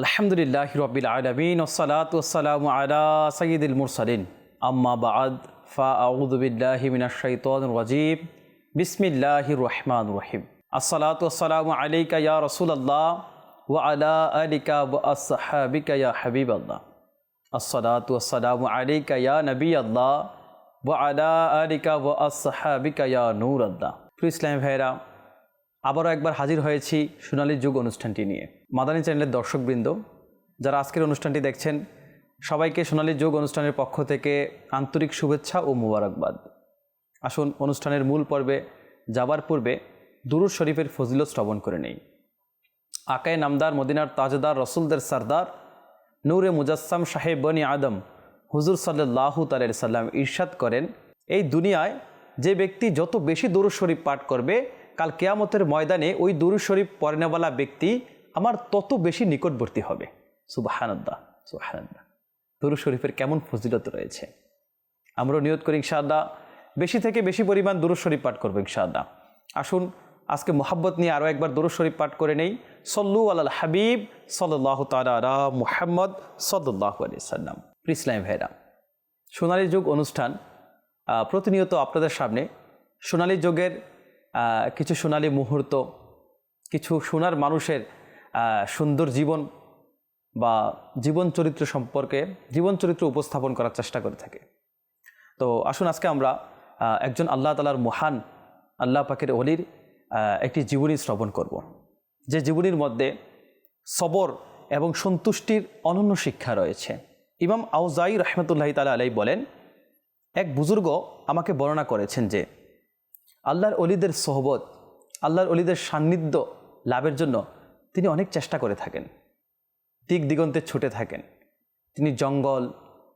আলহামদুলিল্লাহ রবিল আলমিন ওসালাত ওসালাম আলা সঈদুল মুরসালিন। আম্মা বাদ, ফা আউদুবিল্লাহি মিনাশ শাইতানির রাজিম। বিসমিল্লাহির রহমান রহিম। আসসালাতু ওয়াসসালামু আলাইকা ইয়া রাসূলুল্লাহ, ওয়া আলা আলিকা আসহাবিকা ইয়া হাবিবাল্লাহ। আসসালাতু ওয়াসসালামু আলাইকা ইয়া নবিয়াল্লাহ, ওয়া আলা আলিকা ওয়া আসহাবিকা ইয়া নূরাল্লাহ। প্রিয় ইসলাম ভাইরা আবারও একবার হাজির হয়েছি সোনালী যুগ অনুষ্ঠানটি নিয়ে। মাদানী চ্যানেলের দর্শকবৃন্দ, যারা আজকের অনুষ্ঠানটি দেখছেন, সবাইকে সোনালী যোগ অনুষ্ঠানের পক্ষ থেকে আন্তরিক শুভেচ্ছা ও মুবারকবাদ। আসুন, অনুষ্ঠানের মূল পর্বে যাবার পূর্বে দুরুদ শরীফের ফজিলত শ্রবণ করে নেই। আকায় নামদার মদিনার তাজদার রসুলদের সর্দার, নূরে মুজাসসাম সাহেব বনি আদম হুজুর সাল্লাহু তালের সাল্লাম ইরশাদ করেন, এই দুনিয়ায় যে ব্যক্তি যত বেশি দুরুদ শরীফ পাঠ করবে, কাল কেয়ামতের ময়দানে ওই দুরুদ শরীফ পড়নেওয়ালা ব্যক্তি আমার তত বেশি নিকটবর্তী হবে। সুবাহানদ্দা সুবাহানদ্দা দুরুদ শরীফের কেমন ফজিলত রয়েছে? আমরাও নিয়ত করি ইনশাআল্লাহ। বেশি থেকে বেশি পরিমাণ দুরু শরীফ পাঠ করব ইনশাআল্লাহ। আসুন, আজকে মোহাব্বত নিয়ে আরও একবার দুরুদ শরীফ পাঠ করে নেই। সল্লু আল হাবিব সাল্লাহ তালা মুহাম্মদ সাল্লাহ আলি সাল্লাম। ইসলাম ভাইরা, সোনালী যুগ অনুষ্ঠান প্রতিনিয়ত আপনাদের সামনে সোনালী যুগের কিছু সোনালী মুহূর্ত, কিছু সোনার মানুষের সুন্দর জীবন বা জীবন চরিত্র সম্পর্কে, জীবন চরিত্র উপস্থাপন করার চেষ্টা করে থাকে তো আসুন আজকে আমরা একজন আল্লাহ তালার মহান, আল্লাহ পাকের অলির একটি জীবনী শ্রবণ করব। যে জীবনীর মধ্যে সবর এবং সন্তুষ্টির অনন্য শিক্ষা রয়েছে ইমাম আউজাই রহমতুল্লাহ তালা আলাই বলেন, এক বুজুর্গ আমাকে বর্ণনা করেছেন যে, আল্লাহর অলিদের সহবত, আল্লাহর অলিদের সান্নিধ্য লাভের জন্য তিনি অনেক চেষ্টা করে থাকেন। দিক দিগন্তে ছুটে থাকেন। তিনি জঙ্গল,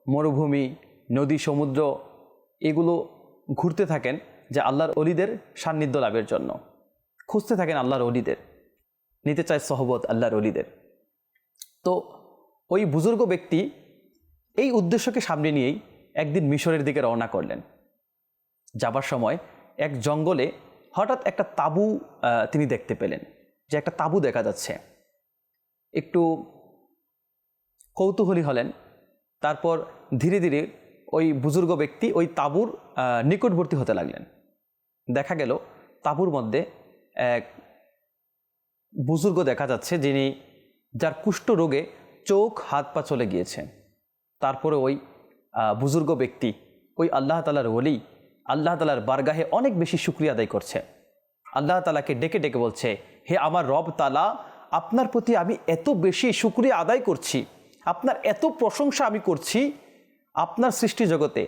মরুভূমি, নদী, সমুদ্র এগুলো ঘুরতে থাকেন যে আল্লাহর অলিদের সান্নিধ্য লাভের জন্য। খুঁজতে থাকেন আল্লাহর অলিদের। নিতে চায় সহবত আল্লাহর অলিদের। তো ওই বুজুর্গ ব্যক্তি এই উদ্দেশ্যকে সামনে নিয়েই একদিন মিশরের দিকে রওনা করলেন। যাবার সময় এক জঙ্গলে হঠাৎ একটা তাবু তিনি দেখতে পেলেন। যে একটা তাবু দেখা যাচ্ছে। একটু কৌতূহলী হলেন, তারপর ধীরে ধীরে ওই বুজুর্গ ব্যক্তি ওই তাঁবুর নিকটবর্তী হতে লাগলেন। দেখা গেল তাঁবুর মধ্যে এক বুজুর্গ দেখা যাচ্ছে যিনি, যার কুষ্ঠ রোগে চোখ, হাত, পা চলে গিয়েছে। তারপরে ওই বুজুর্গ ব্যক্তি, ওই আল্লাহ তালার ওলি, আল্লাহ তালার বারগাহে অনেক বেশি শুক্রিয়া আদায় করছে। আল্লাহ তালাকে ডেকে ডেকে বলছে, হে আমার রব তালা আপনার প্রতি আমি এত বেশি শুক্রিয়া আদায় করছি, আপনার এত প্রশংসা আমি করছি আপনার সৃষ্টি জগতে,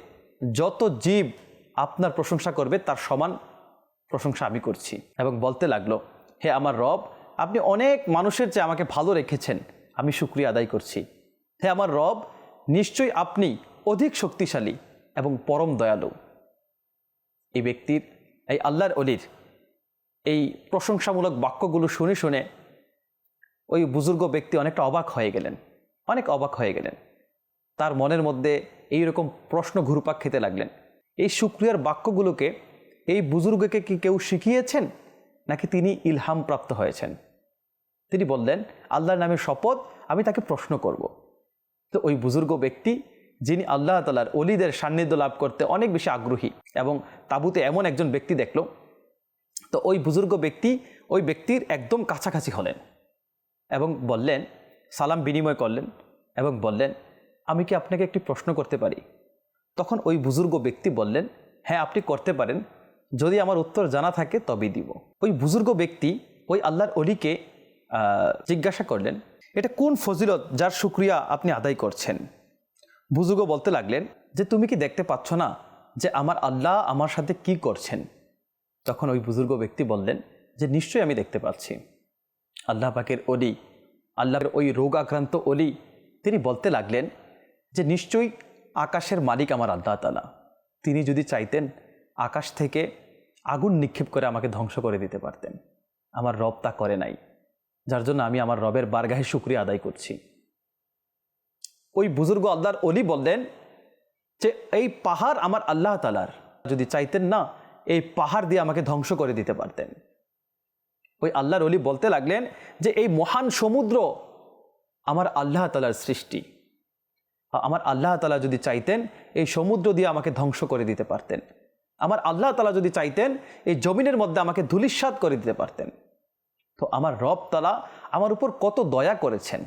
যত জীব আপনার প্রশংসা করবে, তার সমান প্রশংসা আমি করছি। এবং বলতে লাগল, হে আমার রব, আপনি অনেক মানুষের যে আমাকে ভালো রেখেছেন, আমি শুক্রিয়া আদায় করছি। হে আমার রব, নিশ্চয়ই আপনি অধিক শক্তিশালী এবং পরম দয়ালু। এই ব্যক্তির, এই আল্লাহর অলির এই প্রশংসামূলক বাক্যগুলো শুনে শুনে ওই বুজুর্গ ব্যক্তি অনেকটা অবাক হয়ে গেলেন, অনেক অবাক হয়ে গেলেন। তার মনের মধ্যে এই রকম প্রশ্ন ঘুরপাক খেতে লাগলেন। এই শুক্রিয়ার বাক্যগুলোকে এই বুজুর্গকে কি কেউ শিখিয়েছেন, নাকি তিনি ইলহাম প্রাপ্ত হয়েছেন? তিনি বললেন, আল্লাহর নামে শপথ, আমি তাকে প্রশ্ন করব। তো ওই বুজুর্গ ব্যক্তি, যিনি আল্লাহ তালার অলিদের সান্নিধ্য লাভ করতে অনেক বেশি আগ্রহী এবং তাবুতে এমন একজন ব্যক্তি দেখল তো ওই বুজুর্গ ব্যক্তি ওই ব্যক্তির একদম কাছাকাছি হলেন এবং বললেন, সালাম বিনিময় করলেন এবং বললেন, আমি কি আপনাকে একটি প্রশ্ন করতে পারি? তখন ওই বুজুর্গ ব্যক্তি বললেন হ্যাঁ আপনি করতে পারেন। যদি আমার উত্তর জানা থাকে তবেই দিব। ওই বুজুর্গ ব্যক্তি ওই আল্লাহর অলিকে জিজ্ঞাসা করলেন, এটা কোন ফজিলত যার শুক্রিয়া আপনি আদায় করছেন? বুজুর্গ বলতে লাগলেন, যে তুমি কি দেখতে পাচ্ছ না যে আমার আল্লাহ আমার সাথে কি করছেন? তখন ওই বুজুর্গ ব্যক্তি বললেন, যে নিশ্চয়ই আমি দেখতে পাচ্ছি। আল্লাহ পাকের অলি আল্লাহর ওই রোগ আক্রান্ত অলি তিনি বলতে লাগলেন যে, নিশ্চয়ই আকাশের মালিক আমার আল্লাহ তালা তিনি যদি চাইতেন, আকাশ থেকে আগুন নিক্ষেপ করে আমাকে ধ্বংস করে দিতে পারতেন। আমার রব তা করে নাই। যার জন্য আমি আমার রবের বারগাহে শুক্রিয়া আদায় করছি। ওই বুজুর্গ আল্লাহর অলি বললেন যে, এই পাহাড় আমার আল্লাহ তালার যদি চাইতেন না এই পাহাড় দিয়ে আমাকে ধ্বংস করে দিতে পারতেন। ওই আল্লাহর অলি বলতে লাগলেন যে, এই মহান সমুদ্র আমার আল্লাহ তালার সৃষ্টি। আমার আল্লাহ তালা যদি চাইতেন, এই সমুদ্র দিয়ে আমাকে ধ্বংস করে দিতে পারতেন। আমার আল্লাহ তালা যদি চাইতেন, এই জমিনের মধ্যে আমাকে ধুলিস্বাদ করে দিতে পারতেন। তো আমার রব তালা আমার উপর কত দয়া করেছেন।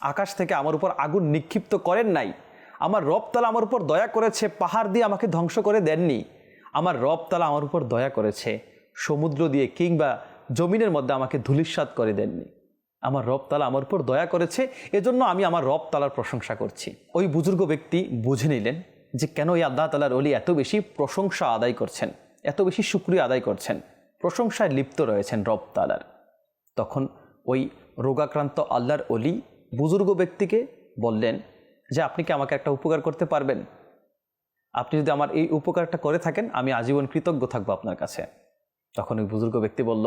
আকাশ থেকে আমার উপর আগুন নিক্ষিপ্ত করেন নাই। আমার রব তালা আমার উপর দয়া করেছে, পাহাড় দিয়ে আমাকে ধ্বংস করে দেননি। আমার রব তালা আমার উপর দয়া করেছে। সমুদ্র দিয়ে কিংবা জমিনের মধ্যে আমাকে ধুলিস্বাদ করে দেননি। আমার রব তালা আমার উপর দয়া করেছে, এজন্য আমি আমার রব তালার প্রশংসা করছি। ওই বুজুর্গ ব্যক্তি বুঝে নিলেন যে কেন এই আল্লাহ তালার অলি এত বেশি প্রশংসা আদায় করছেন, এত বেশি সুক্রিয়া আদায় করছেন। প্রশংসায় লিপ্ত রয়েছেন রব তালার। তখন ওই রোগাক্রান্ত আল্লাহর অলি বুজুর্গ ব্যক্তিকে বললেন যে, আপনি কি আমাকে একটা উপকার করতে পারবেন? আপনি যদি আমার এই উপকারটা করে থাকেন, আমি আজীবন কৃতজ্ঞ থাকব আপনার কাছে। তখন ওই বুজুর্গ ব্যক্তি বলল,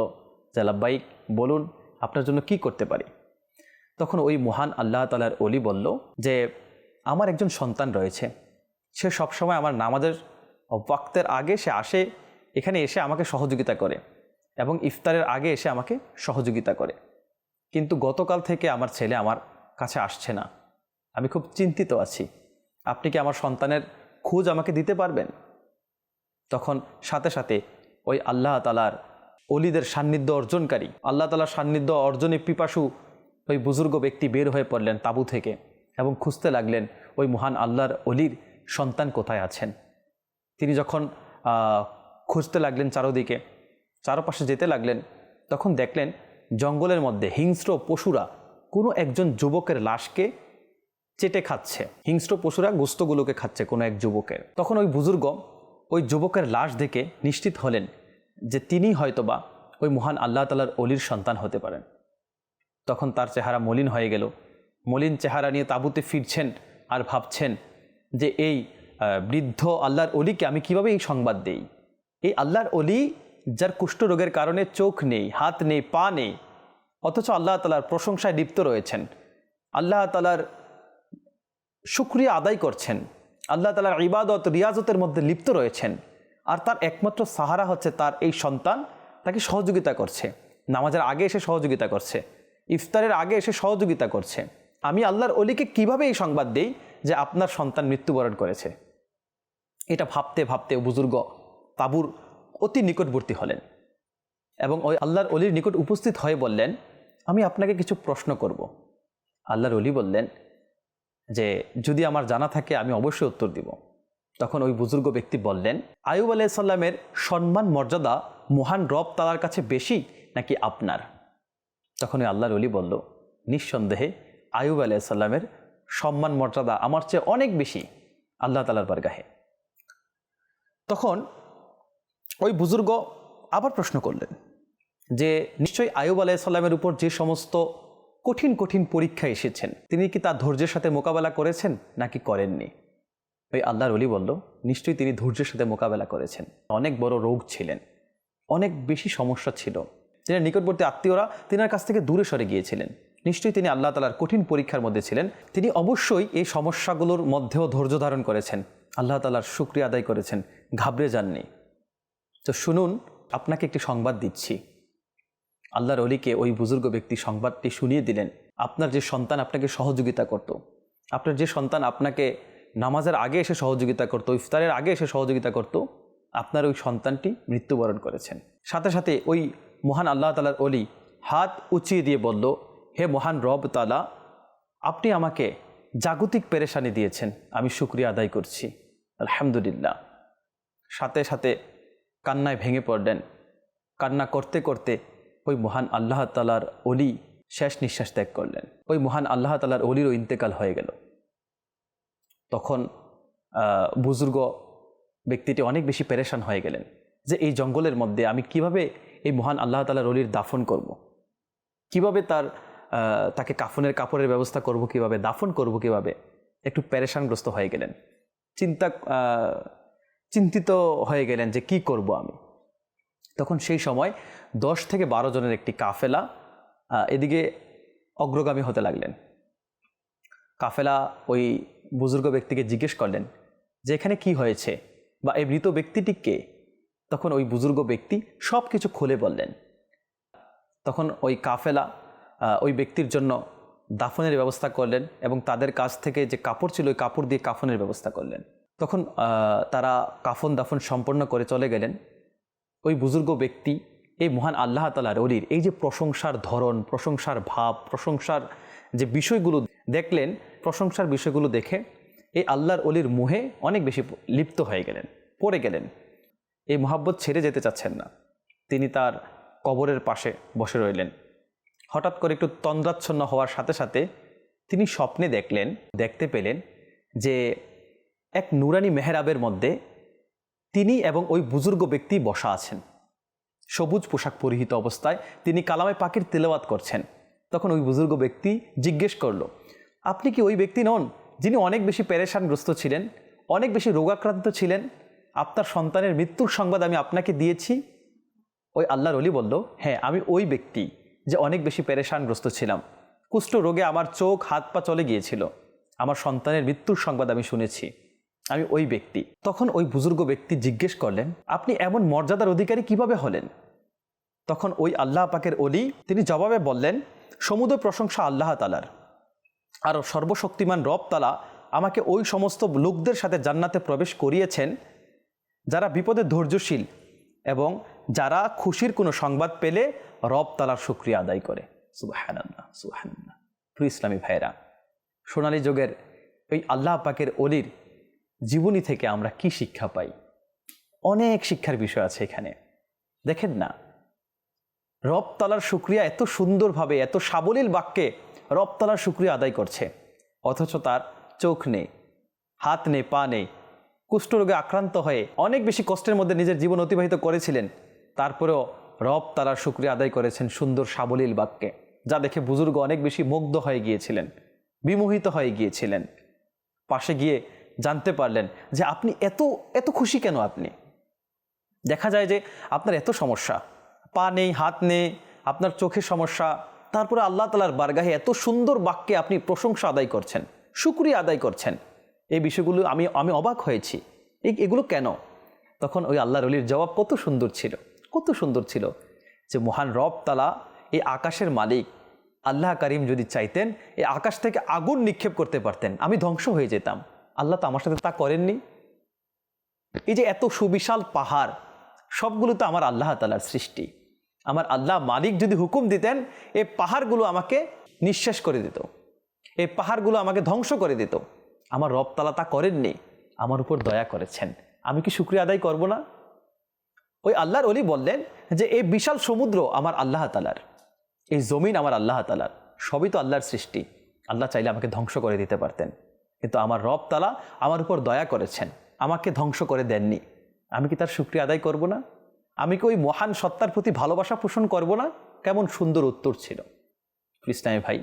যে লাব্বাইক বলুন, আপনার জন্য কি করতে পারি? তখন ওই মহান আল্লাহ তালার অলি বলল, যে আমার একজন সন্তান রয়েছে। সে সবসময় আমার নামাজের ওয়াক্তের আগে সে আসে, এখানে এসে আমাকে সহযোগিতা করে এবং ইফতারের আগে এসে আমাকে সহযোগিতা করে। কিন্তু গতকাল থেকে আমার ছেলে আমার কাছে আসছে না। আমি খুব চিন্তিত আছি। আপনি কি আমার সন্তানের খোঁজ আমাকে দিতে পারবেন? তখন সাথে সাথে ওই আল্লাহ তালার অলিদের সান্নিধ্য অর্জনকারী, আল্লাহ তালার সান্নিধ্য অর্জনে পিপাসু ওই বুজুর্গ ব্যক্তি বের হয়ে পড়লেন তাবু থেকে এবং খুঁজতে লাগলেন ওই মহান আল্লাহর অলির সন্তান কোথায় আছেন। তিনি যখন খুঁজতে লাগলেন চারোদিকে, চারপাশে যেতে লাগলেন, তখন দেখলেন জঙ্গলের মধ্যে হিংস্র পশুরা কোনো একজন যুবকের লাশকে চেটে খাচ্ছে। হিংস্র পশুরা গোস্তগুলোকে খাচ্ছে কোনো এক যুবকের। তখন ওই বুজুর্গ ওই যুবকের লাশ দেখে নিশ্চিত হলেন যে তিনি হয়তোবা ওই মহান আল্লাহ তালার অলির সন্তান হতে পারেন। তখন তার চেহারা মলিন হয়ে গেল। মলিন চেহারা নিয়ে তাঁবুতে ফিরছেন আর ভাবছেন যে এই বৃদ্ধ আল্লাহর অলিকে আমি কীভাবে এই সংবাদ দেই? এই আল্লাহর অলি যার কুষ্ঠরোগের কারণে চোখ নেই, হাত নেই, পা নেই, অথচ আল্লাহ তালার প্রশংসায় লিপ্ত রয়েছেন। আল্লাহ তালার শুক্রিয়া আদায় করছেন। আল্লাহ তালার ইবাদত, রিয়াজতের মধ্যে লিপ্ত রয়েছেন। আর তার একমাত্র সাহারা হচ্ছে তার এই সন্তান, তাকে সহযোগিতা করছে। নামাজের আগে এসে সহযোগিতা করছে। ইফতারের আগে এসে সহযোগিতা করছে। আমি আল্লাহর অলিকে কীভাবে এই সংবাদ দেই যে আপনার সন্তান মৃত্যুবরণ করেছে? এটা ভাবতে ভাবতে বুজুর্গ তাবুর অতি নিকটবর্তী হলেন এবং ওই আল্লাহর অলির নিকট উপস্থিত হয়ে বললেন, আমি আপনাকে কিছু প্রশ্ন করব। আল্লাহর অলি বললেন যে যদি আমার জানা থাকে, আমি অবশ্যই উত্তর দিব। তখন ওই বুজুর্গ ব্যক্তি বললেন আয়ুব আলাইসাল্লামের সম্মান, মর্যাদা, মহান রব তালার কাছে বেশি নাকি আপনার? তখন ওই আল্লাহর অলি বলল, নিঃসন্দেহে আয়ুব আলাইসাল্লামের সম্মান, মর্যাদা আমার চেয়ে অনেক বেশি আল্লাহ তালার বারগাহে। তখন ওই বুজুর্গ আবার প্রশ্ন করলেন যে, নিশ্চয়ই আয়ুব আলাইসাল্লামের উপর যে সমস্ত কঠিন কঠিন পরীক্ষা এসেছেন। তিনি কি তার ধৈর্যের সাথে মোকাবেলা করেছেন, নাকি করেননি? ওই আল্লাহর অলি বলল, নিশ্চয়ই তিনি ধৈর্যের সাথে মোকাবেলা করেছেন। অনেক বড় রোগ ছিলেন। অনেক বেশি সমস্যা ছিল। তিনি নিকটবর্তী আত্মীয়রা তিনার কাছ থেকে দূরে সরে গিয়েছিলেন। নিশ্চয়ই তিনি আল্লাহ তালার কঠিন পরীক্ষার মধ্যে ছিলেন। তিনি অবশ্যই এই সমস্যাগুলোর মধ্যেও ধৈর্য ধারণ করেছেন। আল্লাহ তালার শুক্রিয়া আদায় করেছেন। ঘাবড়ে যাননি। তো শুনুন, আপনাকে একটি সংবাদ দিচ্ছি। আল্লাহর অলিকে ওই বুজুর্গ ব্যক্তি সংবাদটি শুনিয়ে দিলেন, আপনার যে সন্তান আপনাকে সহযোগিতা করত। আপনার যে সন্তান আপনাকে নামাজের আগে এসে সহযোগিতা করত, ইফতারের আগে এসে সহযোগিতা করত, আপনার ওই সন্তানটি মৃত্যুবরণ করেছেন সাথে সাথে ওই মহান আল্লাহ তালার অলি হাত উঁচিয়ে দিয়ে বলল, হে মহান রব তালা আপনি আমাকে জাগতিক পেরেশানি দিয়েছেন, আমি শুক্রিয়া আদায় করছি, আলহামদুলিল্লাহ সাথে সাথে কান্নায় ভেঙে পড়লেন কান্না করতে করতে ওই মহান আল্লাহ তালার অলি শেষ নিঃশ্বাস ত্যাগ করলেন। ওই মহান আল্লাহ তালার অলিরও ইন্তেকাল হয়ে গেল। তখন বুজুর্গ ব্যক্তিটি অনেক বেশি পেরেশান হয়ে গেলেন যে এই জঙ্গলের মধ্যে আমি কীভাবে এই মহান আল্লাহ তালার অলির দাফন করব। কীভাবে তার তাকে কাফনের কাপড়ের ব্যবস্থা করব কীভাবে, দাফন করব কীভাবে? একটু পেরেশানগ্রস্ত হয়ে গেলেন। চিন্তা চিন্তিত হয়ে গেলেন যে কি করব আমি? তখন সেই সময় দশ থেকে বারো জনের একটি কাফেলা এদিকে অগ্রগামী হতে লাগলেন। কাফেলা ওই বুজুর্গ ব্যক্তিকে জিজ্ঞেস করলেন, যে এখানে কি হয়েছে? বা এই মৃত ব্যক্তিটি কে? তখন ওই বুজুর্গ ব্যক্তি সব কিছু খুলে বললেন। তখন ওই কাফেলা ওই ব্যক্তির জন্য দাফনের ব্যবস্থা করলেন এবং তাদের কাছ থেকে যে কাপড় ছিল, ওই কাপড় দিয়ে কাফনের ব্যবস্থা করলেন। তখন তারা কাফন দাফন সম্পন্ন করে চলে গেলেন। ওই বুজুর্গ ব্যক্তি, এই মহান আল্লাহ তালার অলির এই যে প্রশংসার ধরন, প্রশংসার ভাব, প্রশংসার যে বিষয়গুলো দেখলেন, প্রশংসার বিষয়গুলো দেখে এই আল্লাহর অলির মুহে অনেক বেশি লিপ্ত হয়ে গেলেন, পড়ে গেলেন। এই মহাব্বত ছেড়ে যেতে চাচ্ছেন না। তিনি তার কবরের পাশে বসে রইলেন। হঠাৎ করে একটু তন্দ্রাচ্ছন্ন হওয়ার সাথে সাথে তিনি স্বপ্নে দেখলেন, দেখতে পেলেন যে এক নুরানি মেহরাবের মধ্যে তিনি এবং ওই বুজুর্গ ব্যক্তি বসা আছেন। সবুজ পোশাক পরিহিত অবস্থায় তিনি কালামে পাখির তেলাওয়াত করছেন। তখন ওই বুজুর্গ ব্যক্তি জিজ্ঞেস করল, আপনি কি ওই ব্যক্তি নন যিনি অনেক বেশি পেরেশানগ্রস্ত ছিলেন, অনেক বেশি রোগাক্রান্ত ছিলেন? আপনার সন্তানের মৃত্যুর সংবাদ আমি আপনাকে দিয়েছি? ওই আল্লাহর অলি বলল হ্যাঁ আমি ওই ব্যক্তি যে অনেক বেশি পেরেশানগ্রস্ত ছিলাম। কুষ্ঠ রোগে আমার চোখ, হাত, পা চলে গিয়েছিল। আমার সন্তানের মৃত্যুর সংবাদ আমি শুনেছি। আমি ওই ব্যক্তি। তখন ওই বুজুর্গ ব্যক্তি জিজ্ঞেস করলেন, আপনি এমন মর্যাদার অধিকারী কীভাবে হলেন? তখন ওই আল্লাহ পাকের অলি তিনি জবাবে বললেন সমুদ্র প্রশংসা আল্লাহ তালার আর সর্বশক্তিমান রব তালা আমাকে ওই সমস্ত লোকদের সাথে জান্নাতে প্রবেশ করিয়েছেন, যারা বিপদে ধৈর্যশীল এবং যারা খুশির কোনো সংবাদ পেলে রব তালার শুক্রিয়া আদায় করে। সুবাহান্না সুবাহান্না প্রিয় ইসলামী ভাইরা সোনালী যুগের ওই আল্লাহ পাকের অলির জীবনী থেকে আমরা কি শিক্ষা পাই? অনেক শিক্ষার বিষয় আছে এখানে। দেখেন না। রব শুক্রিয়া এত সুন্দরভাবে, এত সাবলীল বাক্যে রব শুক্রিয়া আদায় করছে। অথচ তার চোখ নেই, হাত নেই, পা নেই। কুষ্ঠরোগে আক্রান্ত হয়ে অনেক বেশি কষ্টের মধ্যে নিজের জীবন অতিবাহিত করেছিলেন। তারপরেও রব তালার শুক্রিয়া আদায় করেছেন সুন্দর সাবলীল বাক্যে, যা দেখে বুজুর্গ অনেক বেশি মুগ্ধ হয়ে গিয়েছিলেন, বিমোহিত হয়ে গিয়েছিলেন। পাশে গিয়ে জানতে পারলেন যে আপনি এত এত খুশি কেন আপনি? দেখা যায় যে আপনার এত সমস্যা, পা নেই, হাত নেই, আপনার চোখের সমস্যা, তারপরে আল্লাহ তালার বারগাহে এত সুন্দর বাক্যে আপনি প্রশংসা আদায় করছেন সুক্রিয়া আদায় করছেন। এই বিষয়গুলো আমি আমি অবাক হয়েছি। এগুলো কেন? তখন ওই আল্লাহ রলির জবাব কত সুন্দর ছিল, কত সুন্দর ছিল যে মহান রব তালা এই আকাশের মালিক, আল্লাহ করিম যদি চাইতেন, এই আকাশ থেকে আগুন নিক্ষেপ করতে পারতেন, আমি ধ্বংস হয়ে যেতাম। আল্লাহ তো আমার সাথে তা করেননি। এই যে এত সুবিশাল পাহাড়, সবগুলো তো আমার আল্লাহ তালার সৃষ্টি। আমার আল্লাহ মালিক যদি হুকুম দিতেন, এই পাহাড়গুলো আমাকে নিঃশ্বাস করে দিত। এই পাহাড়গুলো আমাকে ধ্বংস করে দিত। আমার রব তালা তা করেননি, আমার উপর দয়া করেছেন। আমি কি শুক্রিয়া আদায় করব না? ওই আল্লাহর অলি বললেন যে, এই বিশাল সমুদ্র আমার আল্লাহ তালার এই জমিন আমার আল্লাহ তালার সবই তো আল্লাহর সৃষ্টি। আল্লাহ চাইলে আমাকে ধ্বংস করে দিতে পারতেন। কিন্তু আমার রব তালা আমার উপর দয়া করেছেন, আমাকে ধ্বংস করে দেননি। আমি কি তার শুক্রিয়া আদায় করব না? আমি কি ওই মহান সত্তার প্রতি ভালোবাসা পোষণ করব না? কেমন সুন্দর উত্তর ছিল। কৃষ্ণায় ভাই,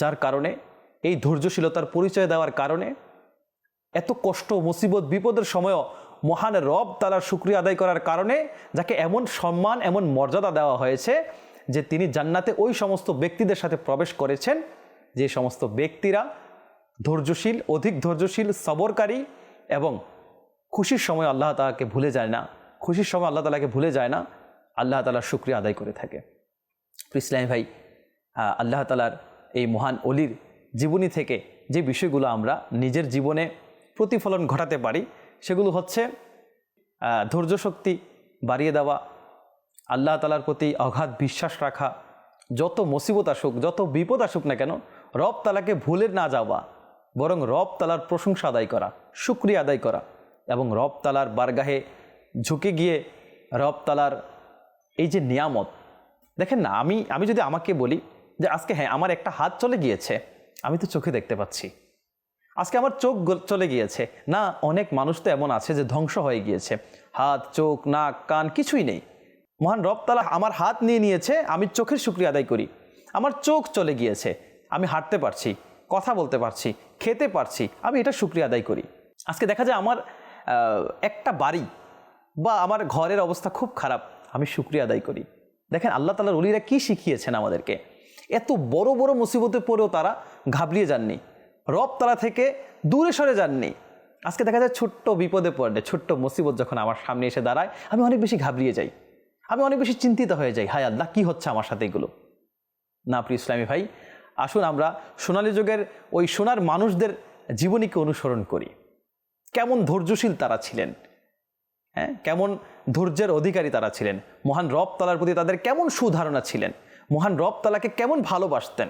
যার কারণে, এই ধৈর্যশীলতার পরিচয় দেওয়ার কারণে, এত কষ্ট, মুসিবত, বিপদের সময়ও মহান রব তালার শুক্রিয়া আদায় করার কারণে যাকে এমন সম্মান, এমন মর্যাদা দেওয়া হয়েছে যে তিনি জান্নাতে ওই সমস্ত ব্যক্তিদের সাথে প্রবেশ করেছেন, যে সমস্ত ব্যক্তিরা ধৈর্যশীল, অধিক ধৈর্যশীল, সবরকারী এবং খুশির সময় আল্লাহ তালাকে ভুলে যায় না। খুশির সময় আল্লাহ তালাকে ভুলে যায় না। আল্লাহ তালার শুক্রিয়া আদায় করে থাকে। ইসলামী ভাই আল্লাহ তালার এই মহান অলির জীবনী থেকে যে বিষয়গুলো আমরা নিজের জীবনে প্রতিফলন ঘটাতে পারি, সেগুলো হচ্ছে ধৈর্য শক্তি বাড়িয়ে দেওয়া, আল্লাহ তালার প্রতি অগাধ বিশ্বাস রাখা, যত মুসিবত আসুক, যত বিপদ আসুক না কেন, রব তালাকে ভুলে না যাওয়া বরং রব তালার প্রশংসা আদায় করা, শুক্রিয়া আদায় করা এবং রব তালার বারগাহে ঝুঁকে গিয়ে রব তালার এই যে নিয়ামত, দেখেন না, আমি আমি যদি আমাকে বলি যে আজকে হ্যাঁ আমার একটা হাত চলে গিয়েছে, আমি তো চোখে দেখতে পাচ্ছি। আজকে আমার চোখ চলে গিয়েছে। না, অনেক মানুষ তো এমন আছে যে ধ্বংস হয়ে গিয়েছে। হাত, চোখ, নাক, কান কিছুই নেই। মহান রব তালা আমার হাত নিয়ে নিয়েছে, আমি চোখের শুক্রিয়া আদায় করি। আমার চোখ চলে গিয়েছে, আমি হাঁটতে পারছি। কথা বলতে পারছি, খেতে পারছি, আমি এটা শুক্রিয়া আদায় করি। আজকে দেখা যায় আমার একটা বাড়ি বা আমার ঘরের অবস্থা খুব খারাপ, আমি শুক্রিয়া আদায় করি। দেখেন আল্লাহ তালার অলিরা কি শিখিয়েছেন আমাদেরকে? এত বড় বড় মুসিবতে পড়েও তারা ঘাবড়িয়ে যাননি। রব তালা থেকে দূরে সরে যাননি। আজকে দেখা যায় ছোট্ট বিপদে পড়লে, ছোট্ট মুসিবত যখন আমার সামনে এসে দাঁড়ায়, আমি অনেক বেশি ঘাবড়িয়ে যাই। আমি অনেক বেশি চিন্তিত হয়ে যাই, হায় আল্লাহ, কি হচ্ছে আমার সাথে এগুলো? না প্রিয় ইসলামী ভাই আসুন আমরা সোনালী যুগের ওই সোনার মানুষদের জীবনীকে অনুসরণ করি। কেমন ধৈর্যশীল তারা ছিলেন? হ্যাঁ কেমন ধৈর্যের অধিকারী তারা ছিলেন? মহান রব তালার প্রতি তাদের কেমন সুধারণা ছিলেন? মহান রব তালাকে কেমন ভালোবাসতেন?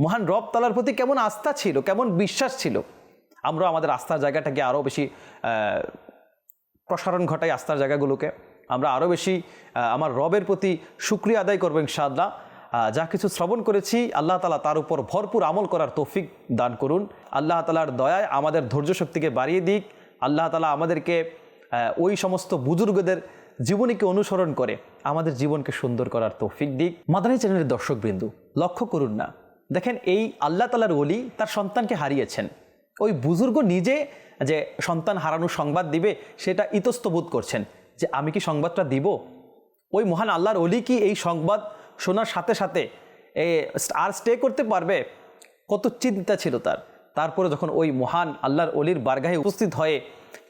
মহান রব তালার প্রতি কেমন আস্থা ছিল? কেমন বিশ্বাস ছিল? আমরা আমাদের আস্থার জায়গাটাকে আরও বেশি প্রসারণ ঘটাই আস্থার জায়গাগুলোকে। আমরা আরও বেশি আমার রবের প্রতি সুক্রিয়া আদায় করব ইনশাআল্লাহ। যা কিছু শ্রবণ করেছি, আল্লাহ তালা তার উপর ভরপুর আমল করার তৌফিক দান করুন। আল্লাহ তালার দয়ায় আমাদের ধৈর্য শক্তিকে বাড়িয়ে দিক। আল্লাহ তালা আমাদেরকে ওই সমস্ত বুজুর্গদের জীবনীকে অনুসরণ করে আমাদের জীবনকে সুন্দর করার তৌফিক দিক। মাদানী চ্যানেলের দর্শকবৃন্দু, লক্ষ্য করুন না। দেখেন, এই আল্লাহ তালার ওলি তার সন্তানকে হারিয়েছেন। ওই বুজুর্গ নিজে যে সন্তান হারানোর সংবাদ দিবে, সেটা ইতস্তবোধ করছেন। যে আমি কি সংবাদটা দিব? ওই মহান আল্লাহর অলি কি এই সংবাদ শোনার সাথে সাথে এ আর স্টে করতে পারবে, কত চিন্তা ছিল তার। তারপরে যখন ওই মহান আল্লাহর অলির বারগাহে উপস্থিত হয়ে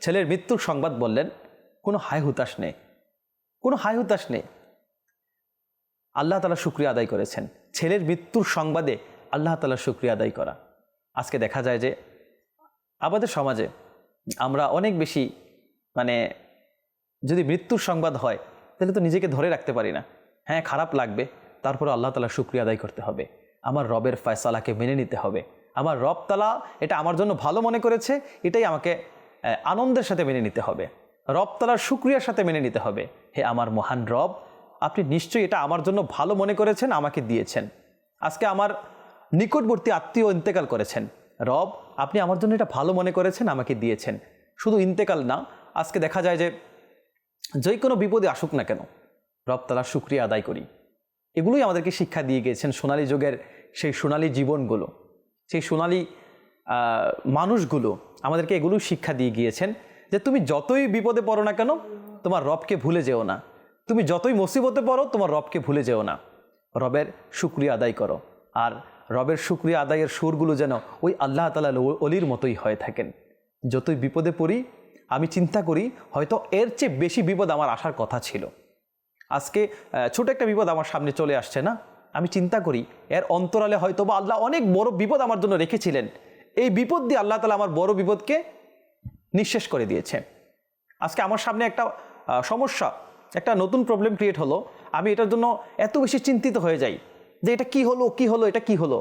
ছেলের মৃত্যুর সংবাদ বললেন, কোনো হাই হুতাশ নেই, কোনো হায় হুতাশ নেই। আল্লাহ তালা শুক্রিয়া আদায় করেছেন। ছেলের মৃত্যুর সংবাদে আল্লাহ তালা শুক্রিয়া আদায় করা। আজকে দেখা যায় যে আমাদের সমাজে আমরা অনেক বেশি মানে যদি মৃত্যুর সংবাদ হয়, তাহলে তো নিজেকে ধরে রাখতে পারি না। হ্যাঁ খারাপ লাগবে। তারপরে আল্লাহ তালা শুক্রিয়া আদায় করতে হবে। আমার রবের ফয়সালাকে মেনে নিতে হবে। আমার রব তালা এটা আমার জন্য ভালো মনে করেছে, এটাই আমাকে আনন্দের সাথে মেনে নিতে হবে। রব তালার শুক্রিয়ার সাথে মেনে নিতে হবে। হে আমার মহান রব, আপনি নিশ্চয়ই এটা আমার জন্য ভালো মনে করেছেন, আমাকে দিয়েছেন। আজকে আমার নিকটবর্তী আত্মীয় ইন্তেকাল করেছেন। রব, আপনি আমার জন্য এটা ভালো মনে করেছেন, আমাকে দিয়েছেন। শুধু ইন্তেকাল না, আজকে দেখা যায় যে যে কোনো বিপদে আসুক না কেন রব তালার শুক্রিয়া আদায় করি। এগুলোই আমাদেরকে শিক্ষা দিয়ে গিয়েছেন সোনালি যুগের সেই সোনালি জীবনগুলো, সেই সোনালি মানুষগুলো আমাদেরকে এগুলো শিক্ষা দিয়ে গিয়েছেন যে তুমি যতই বিপদে পড়ো না কেন, তোমার রবকে ভুলে যেও না। তুমি যতই মুসিবতে পড়ো, তোমার রবকে ভুলে যেও না। রবের শুক্রিয়া আদায় করো। আর রবের শুক্রিয়া আদায়ের সুরগুলো যেন ওই আল্লাহ তালা অলির মতোই হয়ে থাকেন। যতই বিপদে পড়ি, আমি চিন্তা করি হয়তো এর চেয়ে বেশি বিপদ আমার আসার কথা ছিল। আজকে ছোট একটা বিপদ আমার সামনে চলে আসছে, না? আমি চিন্তা করি, এর অন্তরালে হয়তো বা আল্লাহ অনেক বড় বিপদ আমার জন্য রেখেছিলেন। এই বিপদ দিয়ে আল্লাহ তালা আমার বড় বিপদকে নিঃশেষ করে দিয়েছে আজকে আমার সামনে একটা সমস্যা, একটা নতুন প্রবলেম ক্রিয়েট হলো। আমি এটার জন্য এত বেশি চিন্তিত হয়ে যাই যে এটা কি হলো কি হলো, এটা কি হলো?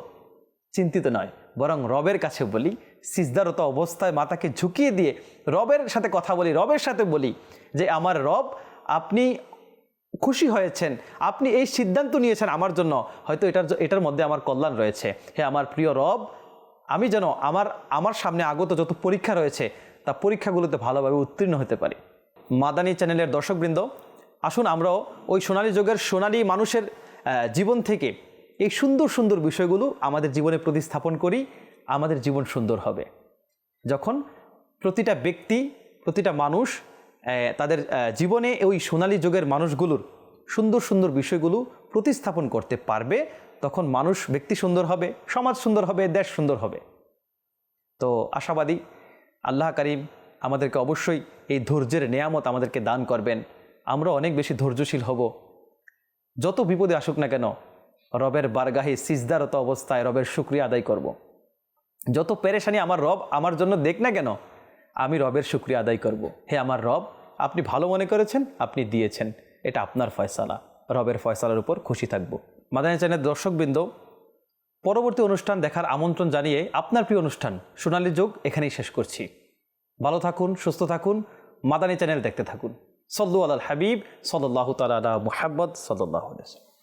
চিন্তিত নয়, বরং রবের কাছে বলি, সিজদারত অবস্থায় মাথাকে ঝুঁকিয়ে দিয়ে রবের সাথে কথা বলি, রবের সাথে বলি যে, আমার রব, আপনি খুশি হয়েছেন। আপনি এই সিদ্ধান্ত নিয়েছেন আমার জন্য। হয়তো এটার এটার মধ্যে আমার কল্যাণ রয়েছে। হে আমার প্রিয় রব, আমি যেন আমার আমার সামনে আগত যত পরীক্ষা রয়েছে, তা পরীক্ষাগুলোতে ভালোভাবে উত্তীর্ণ হতে পারি। মাদানী চ্যানেলের দর্শকবৃন্দ, আসুন আমরাও ওই সোনালী যুগের সোনালী মানুষের জীবন থেকে এই সুন্দর সুন্দর বিষয়গুলো আমাদের জীবনে প্রতিস্থাপন করি, আমাদের জীবন সুন্দর হবে। যখন প্রতিটা ব্যক্তি, প্রতিটা মানুষ তাদের জীবনে ওই সোনালী যুগের মানুষগুলোর সুন্দর সুন্দর বিষয়গুলো প্রতিস্থাপন করতে পারবে, তখন মানুষ ব্যক্তি সুন্দর হবে, সমাজ সুন্দর হবে, দেশ সুন্দর হবে তো আশাবাদী, আল্লাহ করিম আমাদেরকে অবশ্যই এই ধৈর্যের নেয়ামত আমাদেরকে দান করবেন আমরা অনেক বেশি ধৈর্যশীল হব যত বিপদে আসুক না কেন, রবের বারগাহে সিজদারত অবস্থায় রবের শুক্রিয়া আদায় করব। যত পেরেশানি আমার রব আমার জন্য দেখ না কেন, আমি রবের শুক্রিয়া আদায় করব। হে আমার রব আপনি ভালো মনে করেছেন, আপনি দিয়েছেন। এটা আপনার ফয়সালা। রবের ফয়সালার উপর খুশি থাকব। মাদানি চ্যানেল দর্শকবৃন্দ, পরবর্তী অনুষ্ঠান দেখার আমন্ত্রণ জানিয়ে আপনার প্রিয় অনুষ্ঠান, সোনালী যোগ, এখানেই শেষ করছি। ভালো থাকুন, সুস্থ থাকুন, মাদানি চ্যানেল দেখতে থাকুন। সল্লু আল হাবিব সল্লাহ তালা মোহাম্মদ সল্লাহ